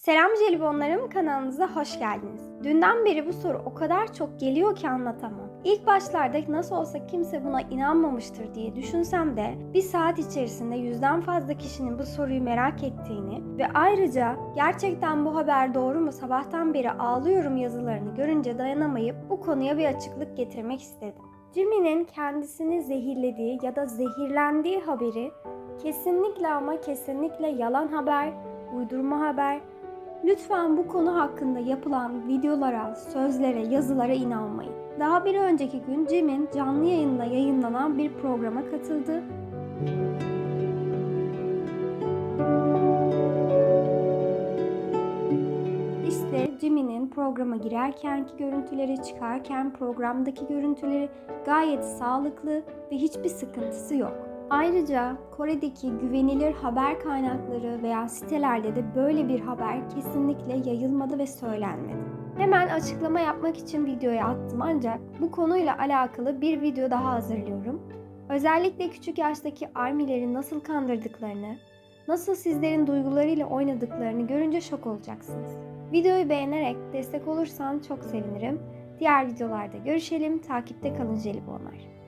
Selam jelibonlarım kanalınıza hoş geldiniz. Dünden beri bu soru o kadar çok geliyor ki anlatamam. İlk başlarda nasıl olsa kimse buna inanmamıştır diye düşünsem de bir saat içerisinde yüzden fazla kişinin bu soruyu merak ettiğini ve ayrıca gerçekten bu haber doğru mu sabahtan beri ağlıyorum yazılarını görünce dayanamayıp bu konuya bir açıklık getirmek istedim. Jimmy'nin kendisini zehirlediği ya da zehirlendiği haberi kesinlikle ama kesinlikle yalan haber, uydurma haber, Lütfen bu konu hakkında yapılan videolara, sözlere, yazılara inanmayın. Daha bir önceki gün Cem'in canlı yayında yayınlanan bir programa katıldı. İşte Jimmy'nin programa girerkenki görüntüleri, çıkarken programdaki görüntüleri gayet sağlıklı ve hiçbir sıkıntısı yok. Ayrıca Kore'deki güvenilir haber kaynakları veya sitelerde de böyle bir haber kesinlikle yayılmadı ve söylenmedi. Hemen açıklama yapmak için videoya attım ancak bu konuyla alakalı bir video daha hazırlıyorum. Özellikle küçük yaştaki armileri nasıl kandırdıklarını, nasıl sizlerin duygularıyla oynadıklarını görünce şok olacaksınız. Videoyu beğenerek destek olursan çok sevinirim. Diğer videolarda görüşelim. Takipte kalın jelibonlar.